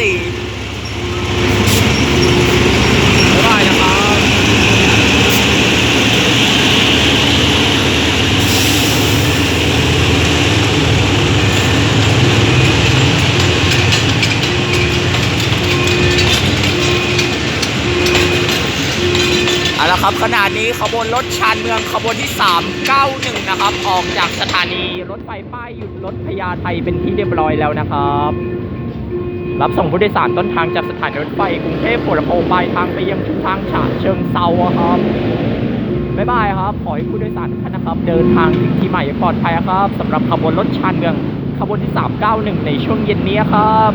สี่ได้นะครับเอาละครับขณะนี้ขบวนรถชานเมืองขบวนที่ 391 นะครับ ออกจากสถานีรถไฟป้ายหยุดรถพญาไทเป็นที่เรียบร้อยแล้วนะครับ รับส่งผู้โดยสารต้นทางจากสถานีรถไฟกรุงเทพหัวลำโพงปลายทางไปยังชุมทางฉะเชิงเซาครับบ๊ายบายครับ ขอให้ผู้โดยสารทุกท่านนะครับ เดินทางถึงที่หมายอย่างปลอดภัยครับสำหรับขบวนรถชานเมืองขบวนที่ 391 ในช่วงเย็นนี้ครับ